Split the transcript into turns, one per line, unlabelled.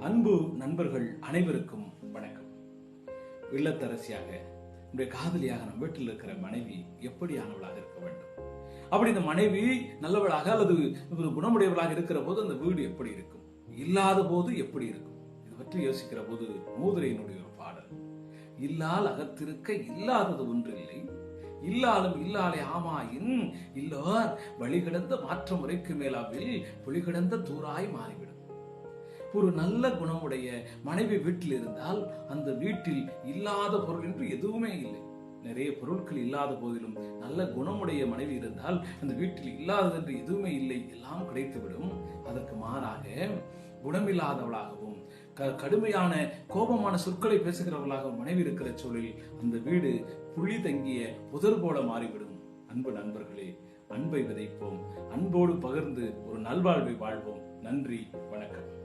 அன்பு நண்பர்கள் அனைவருக்கும் வணக்கம். இல்லத்தரசியாக நம்முடைய காதலியாக நம் வீட்டில் இருக்கிற மனைவி எப்படியானவளாக இருக்க வேண்டும்? அப்படி இந்த மனைவி நல்லவளாக அல்லது குணமுடையவளாக இருக்கிற போது அந்த வீடு எப்படி இருக்கும்? இல்லாத போது எப்படி இருக்கும்? இது பற்றி யோசிக்கிற போது மூதுரையினுடைய ஒரு பாடல். இல்லால் அகத்திருக்க இல்லாதது ஒன்றில்லை. இல்லாலும் இல்லாலே ஆமாயின் இல்லோர் வழிகிடந்த மாற்ற முறைக்கு மேலாவில் புலிகிடந்த தூராய் மாறிவிடும். ஒரு நல்ல குணமுடைய மனைவி வீட்டில் இருந்தால் அந்த வீட்டில் இல்லாத பொருள் என்று எதுவுமே இல்லை. நிறைய பொருட்கள் இல்லாத போதிலும் நல்ல குணமுடைய மனைவி இருந்தால் அந்த வீட்டில் இல்லாதது என்று எதுவுமே இல்லை. எல்லாம் கிடைத்துவிடும். அதற்கு மாறாக குணமில்லாதவளாகவும் க- கடுமையான கோபமான சொற்களை பேசுகிறவர்களாக மனைவி இருக்கிற சூழலில் அந்த வீடு புள்ளி தங்கிய புதர் போல மாறிவிடும். அன்பு நண்பர்களே அன்பை விதைப்போம். அன்போடு பகிர்ந்து ஒரு நல்வாழ்வை வாழ்வோம். நன்றி வணக்கம்.